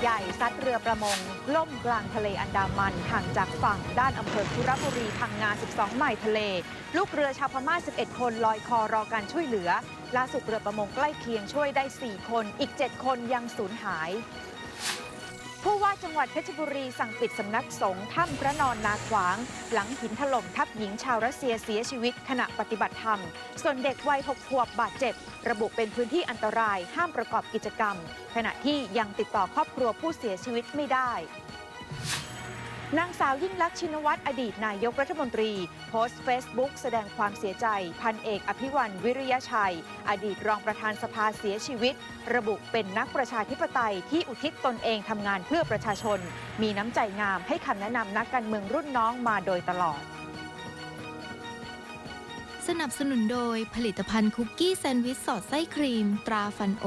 ใหญ่ซัดเรือประมง ล่มกลางทะเลอันดามันห่างจากฝั่งด้านอำเภอคุระบุรีพังงา 12 ไมล์ทะเล ลูกเรือชาวพม่า 11 คนลอยคอรอการช่วยเหลือล่าสุดเรือประมงใกล้เคียงช่วยได้ 4 คน อีก 7 คนยังสูญหาย ผู้ว่าจังหวัดเพชรบุรีสั่งปิดสำนักสงฆ์ถ้ำพระนอนนาขวาง หลังหินถล่มทับหญิงชาวรัสเซียเสียชีวิตขณะปฏิบัติธรรม ส่วนเด็กวัยหกขวบบาดเจ็บ ระบุเป็นพื้นที่อันตรายห้ามประกอบกิจกรรม ขณะที่ยังติดต่อครอบครัวผู้เสียชีวิตไม่ได้ นางสาวยิ่งลักษณ์ชินวัตรอดีตนายกรัฐมนตรี โพสต์เฟซบุ๊กแสดงความเสียใจ พันเอกอภิวันวิริยชัย อดีตรองประธานสภาเสียชีวิต ระบุเป็นนักประชาธิปไตยที่อุทิศตนเองทำงานเพื่อประชาชน มีน้ำใจงามให้คำแนะนำนักการเมืองรุ่นน้องมาโดยตลอด สนับสนุนโดยผลิตภัณฑ์คุกกี้แซนด์วิชสอดไส้ครีม ตราฟันโอ